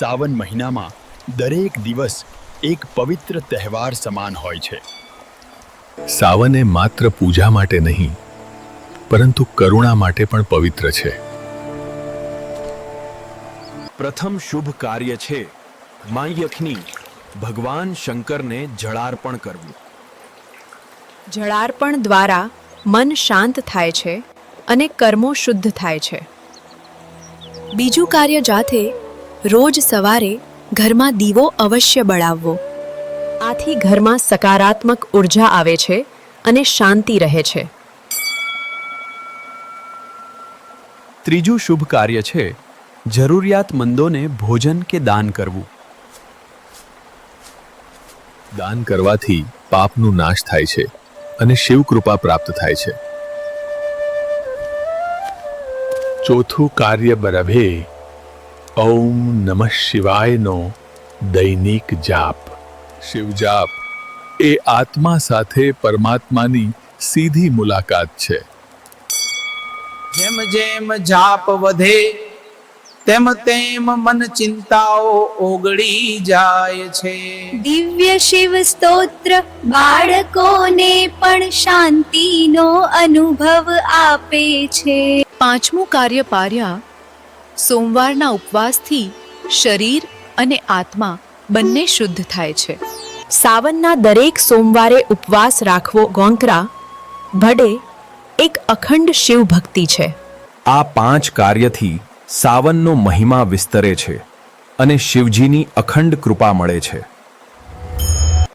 સાવન મહિનામાં દરેક દિવસ એક પવિત્ર તહેવાર સમાન હોય છે. સાવન એ માત્ર પૂજા માટે નહીં, પરંતુ કરુણા માટે પણ પવિત્ર છે. પ્રથમ શુભ કાર્ય છે માયખની ભગવાન શંકરને જળાર્પણ કરવું. જળાર્પણ દ્વારા મન શાંત થાય છે અને કર્મો શુદ્ધ થાય છે. બીજું કાર્ય જાતે રોજ સવારે ઘરમાં દીવો અવશ્ય બળાવવો. આથી ઘરમાં સકારાત્મક ઊર્જા આવે છે અને શાંતિ રહે છે. ત્રીજું શુભ કાર્ય છે જરૂરિયાતમંદોને ભોજન કે દાન કરવું. દાન કરવાથી પાપનું નાશ થાય છે અને શિવકૃપા પ્રાપ્ત થાય છે. ચોથું કાર્ય બરભે ઓમ નમઃ શિવાયનો દૈનિક જાપ. શિવ જાપ એ આત્મા સાથે પરમાત્માની સીધી મુલાકાત છે. જેમ જેમ જાપ વધે તેમ તેમ મન ચિંતાઓ ઓગળી જાય છે. દિવ્ય શિવ સ્તોત્ર બાળકોને પણ શાંતિનો અનુભવ આપે છે. પાંચમું કાર્ય પાર્યા સોમવારના ઉપવાસથી શરીર અને આત્મા બંને શુદ્ધ થાય છે. સાવનના દરેક સોમવારે ઉપવાસ રાખવો ગોંકરા, ભડે એક અખંડ શિવ ભક્તિ છે. આ પાંચ કાર્યથી સાવનનો મહિમા વિસ્તરે છે અને શિવજીની અખંડ કૃપા મળે છે.